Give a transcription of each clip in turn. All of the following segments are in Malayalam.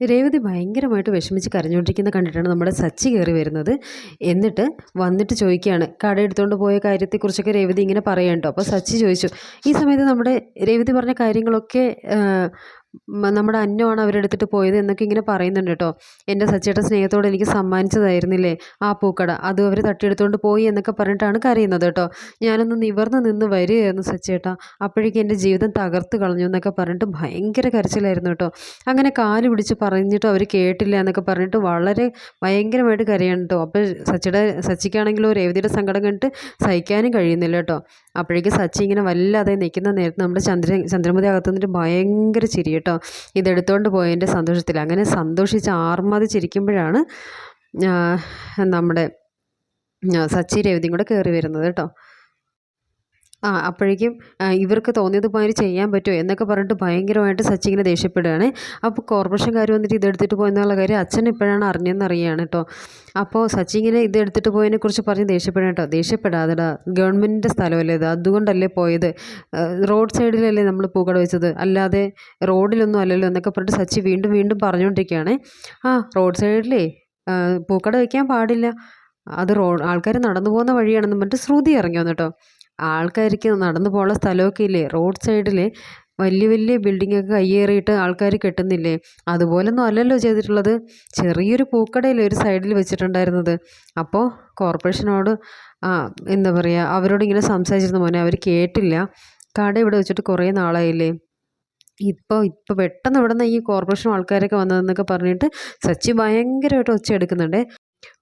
രേവതി ഭയങ്കരമായിട്ട് വിഷമിച്ച് കരഞ്ഞുകൊണ്ടിരിക്കുന്ന കണ്ടിട്ടാണ് നമ്മുടെ സച്ചി കയറി വരുന്നത്. എന്നിട്ട് വന്നിട്ട് ചോദിക്കുകയാണ് കട എടുത്തുകൊണ്ട് പോയ കാര്യത്തെക്കുറിച്ചൊക്കെ രേവതി ഇങ്ങനെ പറയണ്ടോ അപ്പോൾ സച്ചി ചോദിച്ചു ഈ സമയത്ത് നമ്മുടെ രേവതി പറഞ്ഞ കാര്യങ്ങളൊക്കെ നമ്മുടെ അന്നമാണ് അവരെടുത്തിട്ട് പോയത് എന്നൊക്കെ ഇങ്ങനെ പറയുന്നുണ്ട് കേട്ടോ. എന്റെ സച്ചേട്ട സ്നേഹത്തോടെ എനിക്ക് സമ്മാനിച്ചതായിരുന്നില്ലേ ആ പൂക്കട? അത് അവർ തട്ടിയെടുത്തുകൊണ്ട് പോയി എന്നൊക്കെ പറഞ്ഞിട്ടാണ് കരയുന്നത് കേട്ടോ. ഞാനൊന്ന് നിവർന്ന് നിന്ന് വരികയായിരുന്നു സച്ചേട്ടാ അപ്പോഴേക്കും എന്റെ ജീവിതം തകർത്ത് കളഞ്ഞു എന്നൊക്കെ പറഞ്ഞിട്ട് ഭയങ്കര കരച്ചിലായിരുന്നു കേട്ടോ. അങ്ങനെ കാൽ പിടിച്ച് പറഞ്ഞിട്ട് അവർ കേട്ടില്ല എന്നൊക്കെ പറഞ്ഞിട്ട് വളരെ ഭയങ്കരമായിട്ട് കരയാണ് കേട്ടോ. അപ്പോൾ സച്ചിയുടെ സച്ചിക്കാണെങ്കിലും രേവതിയുടെ സങ്കടം കണ്ടിട്ട് സഹിക്കാനും കഴിയുന്നില്ല കേട്ടോ. അപ്പോഴേക്കും സച്ചി ഇങ്ങനെ വല്ലാതെ നിൽക്കുന്ന നേരത്ത് നമ്മുടെ ചന്ദ്ര ചന്ദ്രമതി അകത്തു നിന്നിട്ട് ഭയങ്കര ചിരി കേട്ടോ. ഇതെടുത്തുകൊണ്ട് പോയതിന്റെ സന്തോഷത്തിൽ അങ്ങനെ സന്തോഷിച്ച് ആർമാതി ചിരിക്കുമ്പോഴാണ് നമ്മുടെ സച്ചി രവതിയും കൂടെ കയറി വരുന്നത് കേട്ടോ. ആ അപ്പോഴേക്കും ഇവർക്ക് തോന്നിയതുമാതിരി ചെയ്യാൻ പറ്റുമോ എന്നൊക്കെ പറഞ്ഞിട്ട് ഭയങ്കരമായിട്ട് സച്ചിങ്ങനെ ദേഷ്യപ്പെടുകയാണ്. അപ്പോൾ കോർപ്പറേഷൻകാർ വന്നിട്ട് ഇതെടുത്തിട്ട് പോയെന്നുള്ള കാര്യം അച്ഛൻ ഇപ്പോഴാണ് അറിഞ്ഞതെന്ന് അറിയുകയാണ് കേട്ടോ. അപ്പോൾ സച്ചിങ്ങനെ ഇതെടുത്തിട്ട് ഇത് എടുത്തിട്ട് പോയതിനെ കുറിച്ച് പറഞ്ഞ് ദേഷ്യപ്പെടാം കേട്ടോ. ദേഷ്യപ്പെടാതെടാ ഗവൺമെന്റിന്റെ സ്ഥലമല്ലേ ഇത്? അതുകൊണ്ടല്ലേ പോയത്? റോഡ് സൈഡിലല്ലേ നമ്മൾ പൂക്കട വെച്ചത്? അല്ലാതെ റോഡിലൊന്നും അല്ലല്ലോ എന്നൊക്കെ പറഞ്ഞിട്ട് സച്ചി വീണ്ടും വീണ്ടും പറഞ്ഞുകൊണ്ടിരിക്കുകയാണ്. ആ റോഡ് സൈഡിലേ പൂക്കട വയ്ക്കാൻ പാടില്ല. അത് റോഡ് ആൾക്കാർ നടന്നു പോകുന്ന വഴിയാണെന്ന് പറഞ്ഞിട്ട് ശ്രുതി ഇറങ്ങി വന്നു കേട്ടോ. ആൾക്കാർക്ക് നടന്നു പോകാനുള്ള സ്ഥലമൊക്കെ ഇല്ലേ റോഡ് സൈഡിൽ വലിയ വലിയ ബിൽഡിങ്ങൊക്കെ കയ്യേറിയിട്ട് ആൾക്കാർ കെട്ടുന്നില്ലേ? അതുപോലൊന്നും അല്ലല്ലോ ചെയ്തിട്ടുള്ളത്. ചെറിയൊരു പൂക്കടയിൽ ഒരു സൈഡിൽ വെച്ചിട്ടുണ്ടായിരുന്നത്. അപ്പോൾ കോർപ്പറേഷനോട് എന്താ പറയുക അവരോട് ഇങ്ങനെ സംസാരിച്ചിരുന്ന മോനെ. അവർ കേട്ടില്ല. കട ഇവിടെ വെച്ചിട്ട് കുറേ നാളായില്ലേ? ഇപ്പോൾ ഇപ്പോൾ പെട്ടെന്ന് ഇവിടെ നിന്ന് ഈ കോർപ്പറേഷൻ ആൾക്കാരൊക്കെ വന്നതെന്നൊക്കെ പറഞ്ഞിട്ട് സച്ചി ഭയങ്കരമായിട്ട് ഒച്ച എടുക്കുന്നുണ്ട്.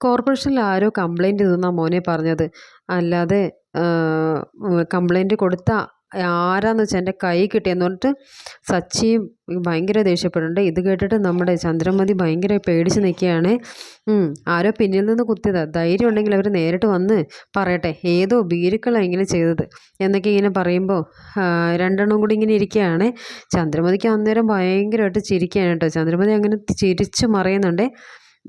കോർപ്പറേഷനിൽ ആരോ കംപ്ലൈന്റ് ചെയ്തെന്നാണ് മോനെ പറഞ്ഞത്. അല്ലാതെ കംപ്ലൈന്റ് കൊടുത്ത ആരാന്ന് വെച്ചാൽ എന്റെ കൈ കിട്ടിയെന്ന് പറഞ്ഞിട്ട് സച്ചിയും ഭയങ്കര ദേഷ്യപ്പെടുന്നുണ്ട്. ഇത് കേട്ടിട്ട് നമ്മുടെ ചന്ദ്രമതി ഭയങ്കര പേടിച്ച് നിൽക്കുകയാണ്. ആരോ പിന്നിൽ നിന്ന് കുത്തിയതാണ് ധൈര്യം ഉണ്ടെങ്കിൽ അവർ നേരിട്ട് വന്ന് പറയട്ടെ. ഏതോ ഭീരുക്കളാണ് ഇങ്ങനെ ചെയ്തത് എന്നൊക്കെ ഇങ്ങനെ പറയുമ്പോൾ രണ്ടെണ്ണം കൂടി ഇങ്ങനെ ഇരിക്കുകയാണ്. ചന്ദ്രമതിക്ക് അന്നേരം ഭയങ്കരമായിട്ട് ചിരിക്കുകയാണ് കേട്ടോ. ചന്ദ്രമതി അങ്ങനെ ചിരിച്ച് മറയുന്നുണ്ട്.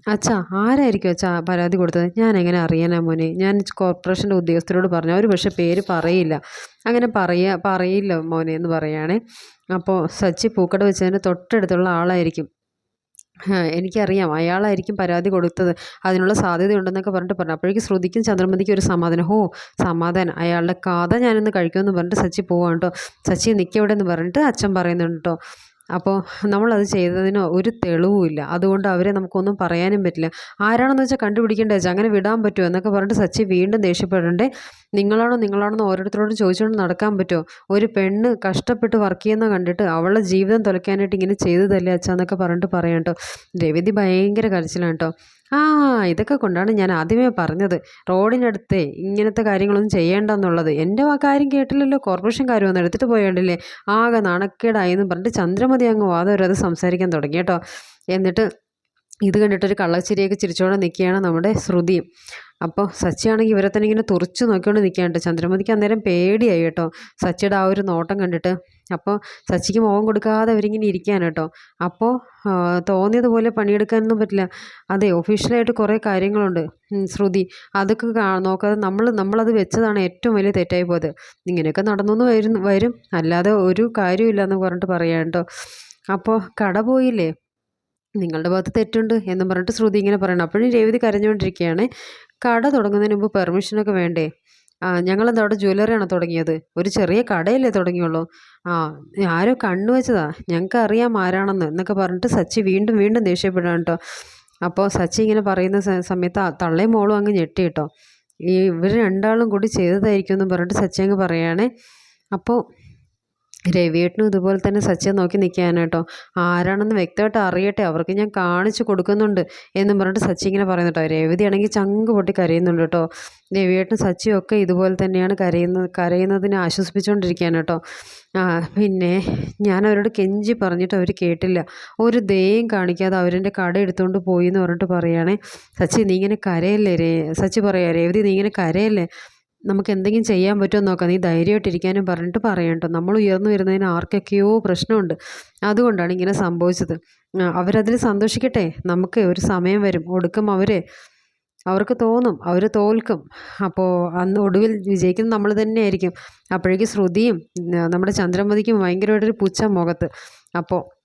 അച്ഛാ ആരായിരിക്കും അച്ഛാ പരാതി കൊടുത്തത്? ഞാൻ എങ്ങനെ അറിയാനാ മോനെ? ഞാൻ കോർപ്പറേഷന്റെ ഉദ്യോഗസ്ഥരോട് പറഞ്ഞു. അവർ പക്ഷേ പേര് പറയില്ല. അങ്ങനെ പറയാ പറയില്ല മോനെ എന്ന് പറയുകയാണേ. അപ്പോൾ സച്ചി പൂക്കട വെച്ചതിന് തൊട്ടടുത്തുള്ള ആളായിരിക്കും. എനിക്കറിയാം. അയാളായിരിക്കും പരാതി കൊടുത്തത്. അതിനുള്ള സാധ്യത ഉണ്ടെന്നൊക്കെ പറഞ്ഞിട്ട് പറഞ്ഞു. അപ്പോഴേക്കും ശ്രുതിക്കും ചന്ദ്രമതിക്കും ഒരു സമാധാനം. ഹോ സമാധാനം. അയാളുടെ കഥ ഞാനൊന്ന് കഴിക്കുമെന്ന് പറഞ്ഞിട്ട് സച്ചി പോവാണ് കേട്ടോ സച്ചി നിൽക്കവിടെ എന്ന് പറഞ്ഞിട്ട് അച്ഛൻ പറയുന്നുണ്ട് കേട്ടോ അപ്പോൾ നമ്മളത് ചെയ്തതിന് ഒരു തെളിവുമില്ല അതുകൊണ്ട് അവരെ നമുക്കൊന്നും പറയാനും പറ്റില്ല. ആരാണെന്ന് വെച്ചാൽ കണ്ടുപിടിക്കേണ്ട വെച്ചാൽ അങ്ങനെ വിടാൻ പറ്റുമോ എന്നൊക്കെ പറഞ്ഞിട്ട് സച്ചി വീണ്ടും ദേഷ്യപ്പെടണ്ടേ? നിങ്ങളാണോ നിങ്ങളാണോ എന്ന് ഓരോരുത്തരോടും ചോദിച്ചുകൊണ്ട് നടക്കാൻ പറ്റുമോ? ഒരു പെണ്ണ് കഷ്ടപ്പെട്ട് വർക്ക് ചെയ്യുന്ന കണ്ടിട്ട് അവളുടെ ജീവിതം തുലയ്ക്കാനായിട്ട് ഇങ്ങനെ ചെയ്തതല്ലേ അച്ഛാ എന്നൊക്കെ പറഞ്ഞിട്ട് പറയാം കേട്ടോ രവിതി ഭയങ്കര കരച്ചിലാണ് കേട്ടോ ആ ഇതൊക്കെ കൊണ്ടാണ് ഞാൻ ആദ്യമേ പറഞ്ഞത്. റോഡിനടുത്തേ ഇങ്ങനത്തെ കാര്യങ്ങളൊന്നും ചെയ്യേണ്ടെന്നുള്ളത്. എന്റെ കാര്യം കേട്ടില്ലല്ലോ. കോർപ്പറേഷൻ കാര്യം ഒന്ന് എടുത്തിട്ട് പോയേണ്ടില്ലേ? ആകെ നാണക്കേടായി എന്ന് പറഞ്ഞിട്ട് ചന്ദ്രമതി അങ്ങ് വാദവരത് സംസാരിക്കാൻ തുടങ്ങി കേട്ടോ. എന്നിട്ട് ഇത് കണ്ടിട്ടൊരു കള്ളച്ചിരിയൊക്കെ ചിരിച്ചോടെ നിൽക്കുകയാണ് നമ്മുടെ ശ്രുതിയും അപ്പോൾ സച്ചിയാണെങ്കിൽ ഇവരെ തന്നെ ഇങ്ങനെ തുറച്ചു നോക്കിക്കൊണ്ട് നിൽക്കുകയാണ് ചന്ദ്രമതിക്ക് അന്നേരം പേടിയായി കേട്ടോ. സച്ചിയുടെ ആ ഒരു നോട്ടം കണ്ടിട്ട്. അപ്പോൾ സച്ചിക്ക് മോഹം കൊടുക്കാതെ അവരിങ്ങനെ ഇരിക്കുകയാണ് കേട്ടോ. അപ്പോൾ തോന്നിയതുപോലെ പണിയെടുക്കാനൊന്നും പറ്റില്ല. അതെ ഒഫീഷ്യലായിട്ട് കുറേ കാര്യങ്ങളുണ്ട്. ശ്രുതി അതൊക്കെ നോക്കാതെ നമ്മൾ നമ്മളത് വെച്ചതാണ് ഏറ്റവും വലിയ തെറ്റായി പോയത്. ഇങ്ങനെയൊക്കെ നടന്നു വരും വരും. അല്ലാതെ ഒരു കാര്യമില്ല എന്ന് പറഞ്ഞിട്ട് പറയാം കേട്ടോ. അപ്പോൾ കട പോയില്ലേ? നിങ്ങളുടെ ഭാഗത്ത് തെറ്റുണ്ട് എന്നും പറഞ്ഞിട്ട് ശ്രുതി ഇങ്ങനെ പറയണം. അപ്പോഴും രേവതി കരഞ്ഞുകൊണ്ടിരിക്കുകയാണ്. കട തുടങ്ങുന്നതിന് മുമ്പ് പെർമിഷനൊക്കെ വേണ്ടേ? ആ ഞങ്ങളെന്താ അവിടെ ജ്വല്ലറിയാണ് തുടങ്ങിയത്? ഒരു ചെറിയ കടയല്ലേ തുടങ്ങിയുള്ളൂ. ആ ആരോ കണ്ണു വെച്ചതാ. ഞങ്ങൾക്ക് അറിയാം ആരാണെന്ന് എന്നൊക്കെ പറഞ്ഞിട്ട് സച്ചി വീണ്ടും വീണ്ടും ദേഷ്യപ്പെടുകയാണ് കേട്ടോ. അപ്പോൾ സച്ചി ഇങ്ങനെ പറയുന്ന സമയത്ത് തള്ളയും മോളും അങ്ങ് ഞെട്ടി കേട്ടോ. ഈ ഇവർ രണ്ടാളും കൂടി ചെയ്തതായിരിക്കും എന്ന് പറഞ്ഞിട്ട് സച്ചി അങ്ങ് പറയുകയാണേ. അപ്പോൾ രവിയേട്ടനും ഇതുപോലെ തന്നെ സച്ചിയെ നോക്കി നിൽക്കുകയാണ് കേട്ടോ. ആരാണെന്ന് വ്യക്തമായിട്ട് അറിയട്ടെ. അവർക്ക് ഞാൻ കാണിച്ചു കൊടുക്കുന്നുണ്ട് എന്നും പറഞ്ഞിട്ട് സച്ചി ഇങ്ങനെ പറയുന്നു കേട്ടോ. രേവതി ആണെങ്കിൽ ചങ്ക് പൊട്ടി കരയുന്നുണ്ട് കേട്ടോ. രവിയേട്ടനും സച്ചിയും ഒക്കെ ഇതുപോലെ തന്നെയാണ് കരയുന്നത് കരയുന്നതിനെ ആശ്വസിപ്പിച്ചുകൊണ്ടിരിക്കുകയാണ് കേട്ടോ. പിന്നെ ഞാൻ അവരോട് കെഞ്ചി പറഞ്ഞിട്ട് അവർ കേട്ടില്ല. ഒരു ദയം കാണിക്കാതെ അവരെന്റെ കട എടുത്തുകൊണ്ട് പോയി എന്ന് പറഞ്ഞിട്ട് പറയുകയാണേ. സച്ചി നീ ഇങ്ങനെ കരയല്ലേ രേ? സച്ചി പറയാ രേവതി നീ ഇങ്ങനെ കരയല്ലേ? നമുക്ക് എന്തെങ്കിലും ചെയ്യാൻ പറ്റുമോ നോക്കാം. നീ ധൈര്യമായിട്ടിരിക്കാനും പറഞ്ഞിട്ട് പറയണ്ടോ നമ്മൾ ഉയർന്നു വരുന്നതിന് ആർക്കൊക്കെയോ പ്രശ്നമുണ്ട്. അതുകൊണ്ടാണ് ഇങ്ങനെ സംഭവിച്ചത്. അവരതിൽ സന്തോഷിക്കട്ടെ. നമുക്ക് ഒരു സമയം വരും. ഒടുക്കം അവരെ അവർക്ക് തോന്നും. അവർ തോൽക്കും. അപ്പോൾ അന്ന് ഒടുവിൽ വിജയിക്കുന്നത് നമ്മൾ തന്നെയായിരിക്കും. അപ്പോഴേക്കും ശ്രുതിയും നമ്മുടെ ചന്ദ്രമതിക്കും ഭയങ്കരമായിട്ടൊരു പുച്ഛ മുഖത്ത്. അപ്പോൾ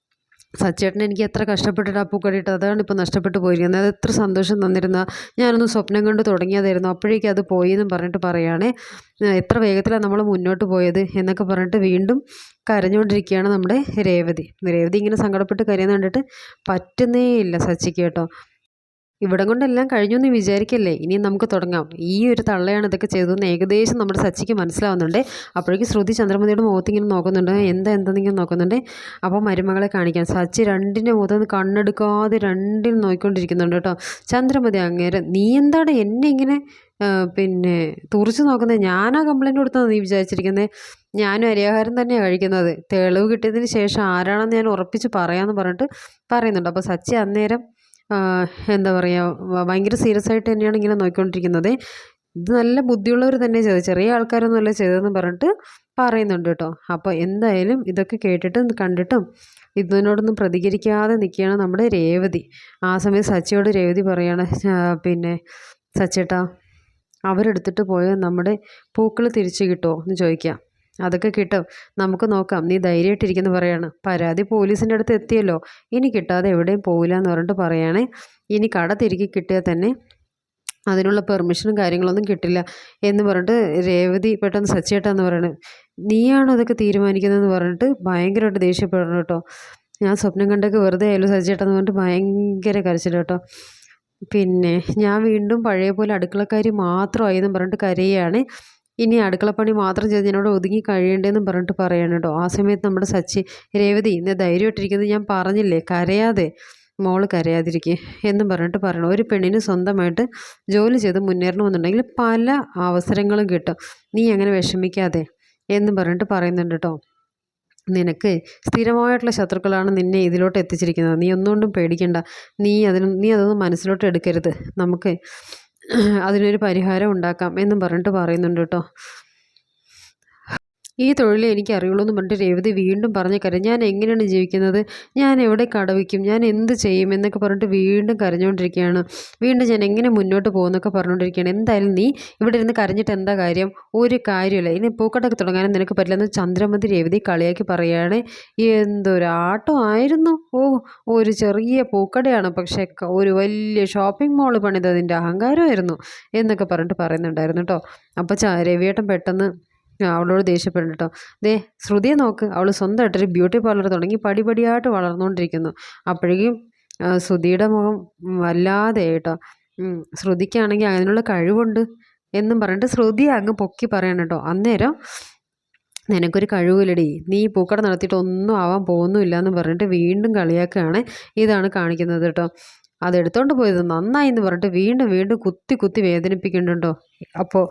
സച്ചേട്ടൻ എനിക്ക് എത്ര കഷ്ടപ്പെട്ടിട്ട് ആ പൂക്കടിയിട്ട് അതാണ് ഇപ്പോൾ നഷ്ടപ്പെട്ടു പോയിരിക്കുന്നത്. അത് എത്ര സന്തോഷം തന്നിരുന്ന ഞാനൊന്ന് സ്വപ്നം കണ്ട് തുടങ്ങിയതായിരുന്നു. അപ്പോഴേക്കും അത് പോയി എന്നും പറഞ്ഞിട്ട് പറയുകയാണേ. എത്ര വേഗത്തിലാണ് നമ്മൾ മുന്നോട്ട് പോയത് എന്നൊക്കെ പറഞ്ഞിട്ട് വീണ്ടും കരഞ്ഞുകൊണ്ടിരിക്കുകയാണ് നമ്മുടെ രേവതി. രേവതി ഇങ്ങനെ സങ്കടപ്പെട്ട് കരയുന്ന കണ്ടിട്ട് പറ്റുന്നേ ഇല്ല സച്ചിക്ക് കേട്ടോ. ഇവിടം കൊണ്ടെല്ലാം കഴിഞ്ഞു എന്ന് വിചാരിക്കല്ലേ? ഇനി നമുക്ക് തുടങ്ങാം. ഈ ഒരു തള്ളയാണ് ഇതൊക്കെ ചെയ്തതെന്ന് ഏകദേശം നമ്മുടെ സച്ചിക്ക് മനസ്സിലാവുന്നുണ്ട്. അപ്പോഴേക്കും ശ്രുതി ചന്ദ്രമതിയുടെ മുഖത്ത് ഇങ്ങനെ നോക്കുന്നുണ്ട്. എന്താ എന്തെന്നിങ്ങനെ നോക്കുന്നുണ്ട്. അപ്പോൾ മരുമകളെ കാണിക്കാൻ സച്ചി രണ്ടിന്റെ മുഖത്ത് കണ്ണെടുക്കാതെ രണ്ടിനും നോക്കിക്കൊണ്ടിരിക്കുന്നുണ്ട് കേട്ടോ. ചന്ദ്രമതി അങ്ങേരെ നീ എന്താണ് എന്നെ ഇങ്ങനെ പിന്നെ തുറച്ച് നോക്കുന്നത് ഞാനാ കംപ്ലൈന്റ് കൊടുത്തത് നീ വിചാരിച്ചിരിക്കുന്നത് ഞാനും അരിയാഹാരം തന്നെയാണ് കഴിക്കുന്നത്. തെളിവ് കിട്ടിയതിന് ശേഷം ആരാണെന്ന് ഞാൻ ഉറപ്പിച്ച് പറയാമെന്ന് പറഞ്ഞിട്ട് പറയുന്നുണ്ട്. അപ്പോൾ സച്ചി അന്നേരം എന്താ പറയുക ഭയങ്കര സീരിയസ് ആയിട്ട് തന്നെയാണ് ഇങ്ങനെ നോക്കിക്കൊണ്ടിരിക്കുന്നത്. ഇത് നല്ല ബുദ്ധിയുള്ളവർ തന്നെ ചെയ്തത്. ചെറിയ ആൾക്കാരൊന്നും അല്ല ചെയ്തതെന്ന് പറഞ്ഞിട്ട് പറയുന്നുണ്ട് കേട്ടോ. അപ്പോൾ എന്തായാലും ഇതൊക്കെ കേട്ടിട്ടും കണ്ടിട്ടും ഇതിനോടൊന്നും പ്രതികരിക്കാതെ നിൽക്കുകയാണ് നമ്മുടെ രേവതി. ആ സമയം സച്ചിയോട് രേവതി പറയാണ് പിന്നെ സച്ചേട്ടാ അവരെടുത്തിട്ട് പോയ നമ്മുടെ പൂക്കൾ തിരിച്ചു കിട്ടുമോ എന്ന് ചോദിക്കാം അതൊക്കെ കിട്ടും. നമുക്ക് നോക്കാം. നീ ധൈര്യമായിട്ടിരിക്കുന്നു പറയാണ്. പരാതി പോലീസിന്റെ അടുത്ത് എത്തിയല്ലോ. ഇനി കിട്ടാതെ എവിടെയും പോവില്ല എന്ന് പറഞ്ഞിട്ട് പറയുകയാണെ ഇനി കട തിരികെ കിട്ടിയാൽ തന്നെ അതിനുള്ള പെർമിഷനും കാര്യങ്ങളൊന്നും കിട്ടില്ല എന്ന് പറഞ്ഞിട്ട് രേവതി പെട്ടെന്ന് സച്ചേട്ടാന്ന് പറയണത് നീയാണോ അതൊക്കെ തീരുമാനിക്കുന്നതെന്ന് പറഞ്ഞിട്ട് ഭയങ്കരമായിട്ട് ദേഷ്യപ്പെടണം കേട്ടോ. ഞാൻ സ്വപ്നം കണ്ടൊക്കെ വെറുതെ ആയാലും സച്ചേട്ടാന്ന് പറഞ്ഞിട്ട് ഭയങ്കര കരച്ചിൽ കേട്ടോ. പിന്നെ ഞാൻ വീണ്ടും പഴയ പോലെ അടുക്കളക്കാരി എന്ന് പറഞ്ഞിട്ട് കരയുകയാണ് ഇനി അടുക്കളപ്പണി മാത്രം ചെയ്ത് എന്നോട് ഒതുങ്ങി കഴിയേണ്ടതെന്ന് പറഞ്ഞിട്ട് പറയണം കേട്ടോ ആ സമയത്ത് നമ്മുടെ സച്ചി രേവതി ഇന്ന് ധൈര്യമായിട്ടിരിക്കുന്നത് ഞാൻ പറഞ്ഞില്ലേ? കരയാതെ. മോൾ കരയാതിരിക്കുക എന്നും പറഞ്ഞിട്ട് പറയണം. ഒരു പെണ്ണിന് സ്വന്തമായിട്ട് ജോലി ചെയ്ത് മുന്നേറണമെന്നുണ്ടെങ്കിൽ പല അവസരങ്ങളും കിട്ടും. നീ അങ്ങനെ വിഷമിക്കാതെ എന്നും പറഞ്ഞിട്ട് പറയുന്നുണ്ട് കേട്ടോ നിനക്ക് സ്ഥിരമായിട്ടുള്ള ശത്രുക്കളാണ് നിന്നെ ഇതിലോട്ട് എത്തിച്ചിരിക്കുന്നത്. നീ ഒന്നുകൊണ്ടും പേടിക്കണ്ട. നീ അതിന് നീ അതൊന്നും മനസ്സിലോട്ട് എടുക്കരുത്. നമുക്ക് അതിനൊരു പരിഹാരം ഉണ്ടാക്കാം എന്നും പറഞ്ഞിട്ട് പറയുന്നുണ്ട് കേട്ടോ. ഈ തൊഴിലേ എനിക്ക് അറിയുള്ളൂ എന്ന് പറഞ്ഞിട്ട് രേവതി വീണ്ടും പറഞ്ഞു കാര്യം ഞാൻ എങ്ങനെയാണ് ജീവിക്കുന്നത്? ഞാൻ എവിടെ കടവിക്കും ഞാൻ എന്ത് ചെയ്യും? എന്നൊക്കെ പറഞ്ഞിട്ട് വീണ്ടും കരഞ്ഞുകൊണ്ടിരിക്കുകയാണ്. വീണ്ടും ഞാൻ എങ്ങനെ മുന്നോട്ട് പോകുന്നൊക്കെ പറഞ്ഞുകൊണ്ടിരിക്കുകയാണ്. എന്തായാലും നീ ഇവിടെ ഇരുന്ന് കരഞ്ഞിട്ട് എന്താ കാര്യം? ഒരു കാര്യമില്ല ഇനി പൂക്കട്ടൊക്കെ തുടങ്ങാനും നിനക്ക് പറ്റില്ല എന്ന് ചന്ദ്രമതി രേവതി കളിയാക്കി പറയുകയാണ്. എന്തൊരാട്ടം ആയിരുന്നു. ഓ ഒരു ചെറിയ പൂക്കടയാണ്. പക്ഷേ ഒരു വലിയ ഷോപ്പിംഗ് മോൾ പണിതതിന്റെ അഹങ്കാരമായിരുന്നു എന്നൊക്കെ പറഞ്ഞിട്ട് പറയുന്നുണ്ടായിരുന്നു കേട്ടോ. അപ്പോൾ രവിയേട്ടൻ പെട്ടെന്ന് അവളോട് ദേഷ്യപ്പെടും കേട്ടോ ദേ ശ്രുതിയെ നോക്ക്. അവൾ സ്വന്തമായിട്ടൊരു ബ്യൂട്ടി പാർലർ തുടങ്ങി പടിപടിയായിട്ട് വളർന്നുകൊണ്ടിരിക്കുന്നു അപ്പോഴേക്കും ശ്രുതിയുടെ മുഖം വല്ലാതെ കേട്ടോ ശ്രുതിക്കാണെങ്കിൽ അതിനുള്ള കഴിവുണ്ട് എന്നും പറഞ്ഞിട്ട് ശ്രുതി അങ്ങ് പൊക്കി പറയണം കേട്ടോ അന്നേരം നിനക്കൊരു കഴിവില്ലടി. നീ പൂക്കട നടത്തിയിട്ട് ഒന്നും ആവാൻ പോകുന്നുമില്ല എന്ന് പറഞ്ഞിട്ട് വീണ്ടും കളിയാക്കുകയാണ് ഇതാണ് കാണിക്കുന്നത് കേട്ടോ അതെടുത്തോണ്ട് പോയത് നന്നായി എന്ന് പറഞ്ഞിട്ട് വീണ്ടും വീണ്ടും കുത്തി കുത്തി വേദനിപ്പിക്കുന്നുണ്ടോ അപ്പോൾ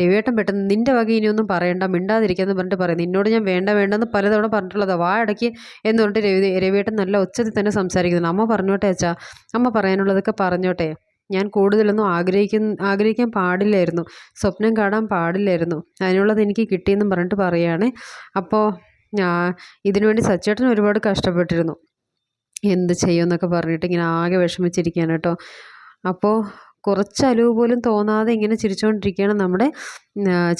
രവിയേട്ടൻ പെട്ടെന്ന് നിന്റെ വക ഇനിയൊന്നും പറയണ്ട മിണ്ടാതിരിക്കാന്ന് പറഞ്ഞിട്ട് പറയും നിന്നോട് ഞാൻ വേണ്ട വേണ്ടെന്ന് പലതവണ പറഞ്ഞിട്ടുള്ളത്. വാ ഇടയ്ക്ക് എന്ന് പറഞ്ഞിട്ട് രവി രവിയേട്ടൻ നല്ല ഉച്ചത്തിൽ തന്നെ സംസാരിക്കുന്നു. അമ്മ പറഞ്ഞോട്ടെ അച്ഛാ? അമ്മ പറയാനുള്ളതൊക്കെ പറഞ്ഞോട്ടെ. ഞാൻ കൂടുതലൊന്നും ആഗ്രഹിക്കുന്ന ആഗ്രഹിക്കാൻ പാടില്ലായിരുന്നു. സ്വപ്നം കാണാൻ പാടില്ലായിരുന്നു. അതിനുള്ളത് എനിക്ക് കിട്ടിയെന്നും പറഞ്ഞിട്ട് പറയുകയാണ് അപ്പോൾ ഇതിനുവേണ്ടി സച്ചേട്ടൻ ഒരുപാട് കഷ്ടപ്പെട്ടിരുന്നു. എന്ത് ചെയ്യുമെന്നൊക്കെ പറഞ്ഞിട്ട് ഇങ്ങനെ ആകെ വിഷമിച്ചിരിക്കുകയാണ് കേട്ടോ. അപ്പോൾ കുറച്ച് അലിവ് പോലും തോന്നാതെ ഇങ്ങനെ ചിരിച്ചുകൊണ്ടിരിക്കുകയാണ് നമ്മുടെ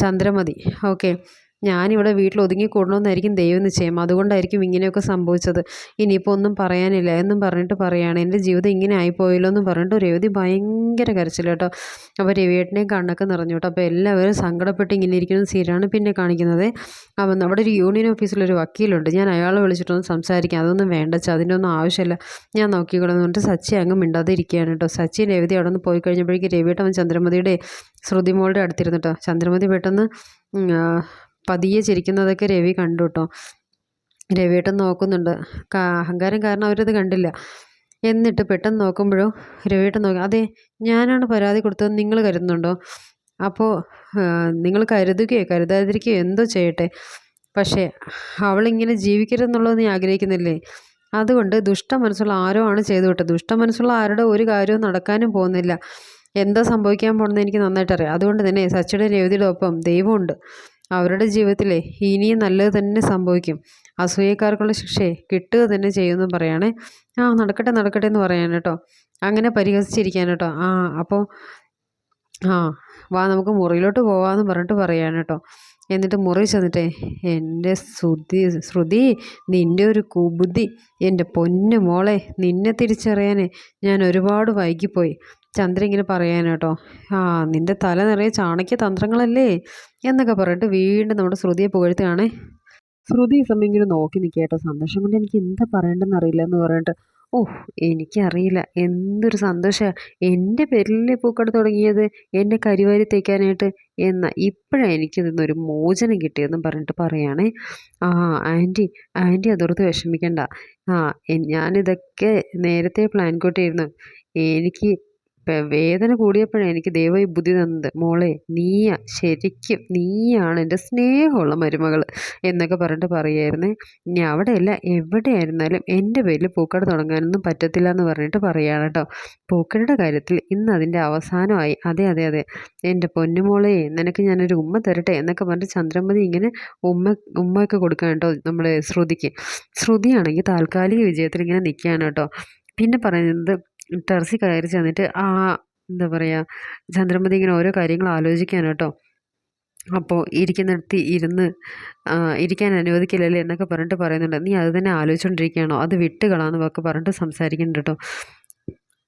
ചന്ദ്രമതി. ഓക്കെ. ഞാനിവിടെ വീട്ടിൽ ഒതുങ്ങിക്കൂടണമെന്നായിരിക്കും ദൈവം നിശ്ചയം. അതുകൊണ്ടായിരിക്കും ഇങ്ങനെയൊക്കെ സംഭവിച്ചത്. ഇനിയിപ്പോൾ ഒന്നും പറയാനില്ല. എന്നും പറഞ്ഞിട്ട് പറയുകയാണ് എന്റെ ജീവിതം ഇങ്ങനെ ആയിപ്പോയല്ലോ എന്ന് പറഞ്ഞിട്ട് രവതി ഭയങ്കര കരച്ചിൽ കേട്ടോ. അപ്പോൾ രവിയേട്ടനെയും കണ്ണൊക്കെ നിറഞ്ഞു കേട്ടോ. അപ്പോൾ എല്ലാവരും സങ്കടപ്പെട്ട് ഇങ്ങനെ ഇരിക്കുന്ന സീരാണ് പിന്നെ കാണിക്കുന്നത്. അപ്പം അവിടെ ഒരു യൂണിയൻ ഓഫീസിലൊരു വക്കീലുണ്ട്. ഞാൻ അയാളെ വിളിച്ചിട്ടൊന്ന് സംസാരിക്കാം. അതൊന്നും വേണ്ട അതിന്റെ ഒന്നും ആവശ്യമില്ല ഞാൻ നോക്കിക്കോളെന്ന് പറഞ്ഞിട്ട് സച്ചി അങ്ങ് മിണ്ടാതെ ഇരിക്കുകയാണ് കേട്ടോ. സച്ചി രവതി അവിടെ നിന്ന് പോയി കഴിഞ്ഞപ്പോഴേക്കും രവിയേട്ടൻ ചന്ദ്രമതിയുടെ ശ്രുതിമോളുടെ അടുത്തിരുന്നു കേട്ടോ. ചന്ദ്രമതി പെട്ടെന്ന് പതിയെ ചിരിക്കുന്നതൊക്കെ രവി കണ്ടു കേട്ടോ രവിയേട്ടൻ നോക്കുന്നുണ്ട്. അഹങ്കാരം കാരണം അവരത് കണ്ടില്ല. എന്നിട്ട് പെട്ടെന്ന് നോക്കുമ്പോഴോ രവിയേട്ടൻ നോക്കി അതെ ഞാനാണ് പരാതി കൊടുത്തത് നിങ്ങൾ കരുതുന്നുണ്ടോ? അപ്പോൾ നിങ്ങൾ കരുതുകയോ കരുതാതിരിക്കുകയോ എന്തോ ചെയ്യട്ടെ. പക്ഷേ അവളിങ്ങനെ ജീവിക്കരുതെന്നുള്ളത് നീ ആഗ്രഹിക്കുന്നില്ലേ? അതുകൊണ്ട് ദുഷ്ട മനസ്സുള്ള ആരോ ആണ് ചെയ്തു വിട്ടത്. ദുഷ്ട മനസ്സുള്ള ആരുടെ ഒരു കാര്യവും നടക്കാനും പോകുന്നില്ല. എന്താ സംഭവിക്കാൻ പോകുന്നത് എനിക്ക് നന്നായിട്ട് അറിയാം അതുകൊണ്ട് തന്നെ സച്ചിയുടെ രേവതിയുടെ ഒപ്പം ദൈവമുണ്ട് അവരുടെ ജീവിതത്തിലെ ഇനിയും നല്ലത് തന്നെ സംഭവിക്കും. അസൂയക്കാർക്കുള്ള ശിക്ഷയെ കിട്ടുക തന്നെ ചെയ്യുമെന്ന് പറയുകയാണേ ആ നടക്കട്ടെ നടക്കട്ടെ എന്ന് പറയാൻ കേട്ടോ. അങ്ങനെ പരിഹസിച്ചിരിക്കാൻ കേട്ടോ. ആ അപ്പോൾ ആ വാ നമുക്ക് മുറിയിലോട്ട് പോവാമെന്ന് പറഞ്ഞിട്ട് പറയാൻ കേട്ടോ. എന്നിട്ട് മുറി ചെന്നിട്ടേ എന്റെ ശ്രുതി ശ്രുതി നിന്റെ ഒരു കുബുദ്ധി. എന്റെ പൊന്നു മോളെ നിന്നെ തിരിച്ചറിയാനേ ഞാൻ ഒരുപാട് വൈകിപ്പോയി. ചന്ദ്ര ഇങ്ങനെ പറയാനേട്ടോ ആ നിന്റെ തല നിറയെ ചാണക്യ തന്ത്രങ്ങളല്ലേ? എന്നൊക്കെ പറഞ്ഞിട്ട് വീണ്ടും നമ്മുടെ ശ്രുതിയെ പുകഴ്ത്തുകയാണ്. ശ്രുതി ഈ സമയം ഇങ്ങനെ നോക്കി നിൽക്കേട്ടോ സന്തോഷം കൊണ്ട് എനിക്ക് എന്താ പറയേണ്ടതെന്ന് അറിയില്ല എന്ന് പറഞ്ഞിട്ട് ഓഹ് എനിക്കറിയില്ല. എന്തൊരു സന്തോഷമാണ് എന്റെ പേരിലെ പൂക്കട തുടങ്ങിയത് എന്റെ കരിവാരി തേക്കാനായിട്ട് എന്ന ഇപ്പോഴാണ് എനിക്കിതിന്നൊരു മോചനം കിട്ടിയതെന്ന് പറഞ്ഞിട്ട് പറയുകയാണേ ആ ആന്റി ആന്റി അതോർത്ത് വിഷമിക്കണ്ട. ആ ഞാനിതൊക്കെ നേരത്തെ പ്ലാൻ കൂട്ടിയിരുന്നു എനിക്ക് വേദന കൂടിയപ്പോഴാണ് എനിക്ക് ദൈവം ബുദ്ധി തന്നത്. മോളെ നീയ ശരിക്കും നീയാണ് എന്റെ സ്നേഹമുള്ള മരുമകൾ എന്നൊക്കെ പറഞ്ഞിട്ട് പറയുമായിരുന്നേ ഇനി അവിടെയല്ല എവിടെയായിരുന്നാലും എന്റെ പേരിൽ പൂക്കട തുടങ്ങാനൊന്നും പറ്റത്തില്ല എന്ന് പറഞ്ഞിട്ട് പറയുകയാണ് കേട്ടോ. പൂക്കടയുടെ കാര്യത്തിൽ ഇന്ന് അതിന്റെ അവസാനമായി. അതെ അതെ അതെ. എന്റെ പൊന്നുമോളെ നിനക്ക് ഞാനൊരു ഉമ്മ തരട്ടെ എന്നൊക്കെ പറഞ്ഞിട്ട് ചന്ദ്രമതി ഇങ്ങനെ ഉമ്മ ഉമ്മയൊക്കെ കൊടുക്കാൻ കേട്ടോ നമ്മുടെ ശ്രുതിക്ക്. ശ്രുതിയാണെങ്കിൽ താൽക്കാലിക വിജയത്തിൽ ഇങ്ങനെ നിൽക്കുകയാണ് കേട്ടോ. പിന്നെ പറയുന്നത് ടെറസിൽ കയറി ചെന്നിട്ട് ആ എന്താ പറയുക ചന്ദ്രമതി ഇങ്ങനെ ഓരോ കാര്യങ്ങൾ ആലോചിക്കാൻ കേട്ടോ. അപ്പോൾ ഇരിക്കുന്നിടത്ത് ഇരുന്ന് ഇരിക്കാൻ അനുവദിക്കില്ലല്ലേ എന്നൊക്കെ പറഞ്ഞിട്ട് പറയുന്നുണ്ട്. നീ അത് തന്നെ ആലോചിച്ചുകൊണ്ടിരിക്കുകയാണോ അത് വിട്ടുകളാന്നൊക്കെ പറഞ്ഞിട്ട് സംസാരിക്കുന്നുണ്ട് കേട്ടോ.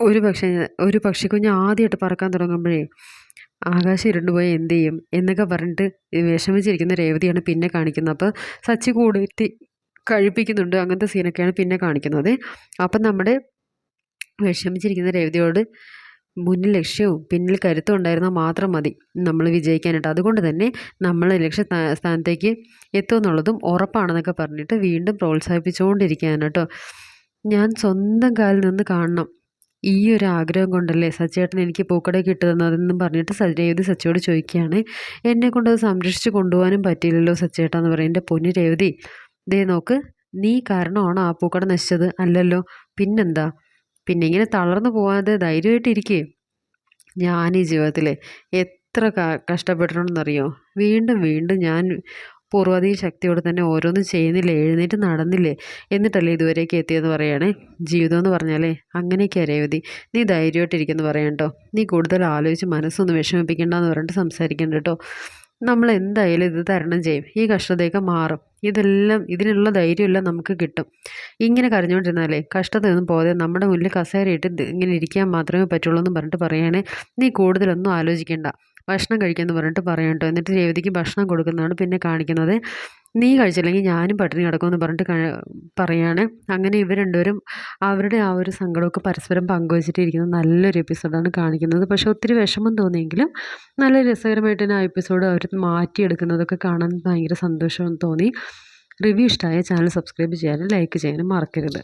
ഒരു പക്ഷേ ഒരു പക്ഷിക്കുഞ്ഞ് ആദ്യമായിട്ട് പറക്കാൻ തുടങ്ങുമ്പോഴേ ആകാശം ഇരുണ്ടുപോയി എന്ത് ചെയ്യും എന്നൊക്കെ പറഞ്ഞിട്ട് വിഷമിച്ചിരിക്കുന്ന രേവതിയാണ് പിന്നെ കാണിക്കുന്നത്. അപ്പോൾ സച്ചി കൂടിയിട്ട് കഴിപ്പിക്കുന്നുണ്ട് അങ്ങനത്തെ സീനൊക്കെയാണ് പിന്നെ കാണിക്കുന്നത്. അപ്പം നമ്മുടെ വിഷമിച്ചിരിക്കുന്ന രേവതിയോട് മുന്നിൽ ലക്ഷ്യവും പിന്നിൽ കരുത്തും ഉണ്ടായിരുന്നാൽ മാത്രം മതി. നമ്മൾ വിജയിക്കാനായിട്ട്. അതുകൊണ്ട് തന്നെ നമ്മൾ ലക്ഷ്യ സ്ഥാനത്തേക്ക് എത്തുമെന്നുള്ളതും ഉറപ്പാണെന്നൊക്കെ പറഞ്ഞിട്ട് വീണ്ടും പ്രോത്സാഹിപ്പിച്ചുകൊണ്ടിരിക്കുകയാണ് കേട്ടോ. ഞാൻ സ്വന്തം കാലിൽ നിന്ന് കാണണം. ഈ ഒരു ആഗ്രഹം കൊണ്ടല്ലേ സച്ചേട്ടൻ എനിക്ക് പൂക്കട കിട്ടുന്നതെന്നും പറഞ്ഞിട്ട് രേവതി സച്ചയോട് ചോദിക്കുകയാണ്. എന്നെ കൊണ്ടത് സംരക്ഷിച്ച് കൊണ്ടുപോകാനും പറ്റിയില്ലല്ലോ സച്ചേട്ടാ എന്ന് പറയും. എന്റെ പൊന്നു രേവതി ദേ നോക്ക് നീ കാരണമാണോ ആ പൂക്കട നശിച്ചത് അല്ലല്ലോ. പിന്നെന്താ? പിന്നെ ഇങ്ങനെ തളർന്നു പോകാതെ ധൈര്യമായിട്ടിരിക്കേ ഞാൻ ഈ ജീവിതത്തിൽ എത്ര കഷ്ടപ്പെട്ടിട്ടുണ്ടെന്നറിയോ? വീണ്ടും വീണ്ടും ഞാൻ പൂർവാധീന ശക്തിയോട് തന്നെ ഓരോന്നും ചെയ്യുന്നില്ല എഴുന്നേറ്റ് നടന്നില്ലേ എന്നിട്ടല്ലേ ഇതുവരേക്ക് എത്തിയെന്ന് പറയുകയാണേ ജീവിതം എന്ന് പറഞ്ഞാലേ അങ്ങനെയൊക്കെ രേവതി. നീ ധൈര്യമായിട്ടിരിക്കുന്നു പറയാം കേട്ടോ നീ കൂടുതൽ ആലോചിച്ച് മനസ്സൊന്ന് വിഷമിപ്പിക്കേണ്ടെന്ന് പറഞ്ഞിട്ട് സംസാരിക്കണ്ട കേട്ടോ നമ്മൾ എന്തായാലും ഇത് തരണം ചെയ്യും. ഈ കഷ്ടതയൊക്കെ മാറും. ഇതെല്ലാം ഇതിനുള്ള ധൈര്യമെല്ലാം നമുക്ക് കിട്ടും. ഇങ്ങനെ കരഞ്ഞുകൊണ്ടിരുന്നാലേ കഷ്ടതയൊന്നും പോകാതെ നമ്മുടെ മുന്നിൽ കസേരയിട്ട് ഇങ്ങനെ ഇരിക്കാൻ മാത്രമേ പറ്റുള്ളൂ എന്ന് പറഞ്ഞിട്ട് പറയുകയാണെ നീ കൂടുതലൊന്നും ആലോചിക്കേണ്ട. ഭക്ഷണം കഴിക്കാമെന്ന് പറഞ്ഞിട്ട് പറയും കേട്ടോ. എന്നിട്ട് രേവതിക്ക് ഭക്ഷണം കൊടുക്കുന്നതാണ് പിന്നെ കാണിക്കുന്നത്. നീ കഴിച്ചില്ലെങ്കിൽ ഞാനും പട്ടിണി കിടക്കുമെന്ന് പറഞ്ഞിട്ട് പറയാണ്. അങ്ങനെ ഇവർ രണ്ടുപേരും അവരുടെ ആ ഒരു സങ്കടമൊക്കെ പരസ്പരം പങ്കുവച്ചിട്ടിരിക്കുന്ന നല്ലൊരു എപ്പിസോഡാണ് കാണിക്കുന്നത്. പക്ഷേ ഒത്തിരി വിഷമം തോന്നിയെങ്കിലും നല്ല രസകരമായിട്ട് തന്നെ ആ എപ്പിസോഡ് അവർ മാറ്റിയെടുക്കുന്നതൊക്കെ കാണാൻ ഭയങ്കര സന്തോഷം തോന്നി. റിവ്യൂ ഇഷ്ടമായ ചാനൽ സബ്സ്ക്രൈബ് ചെയ്യാനും ലൈക്ക് ചെയ്യാനും മറക്കരുത്.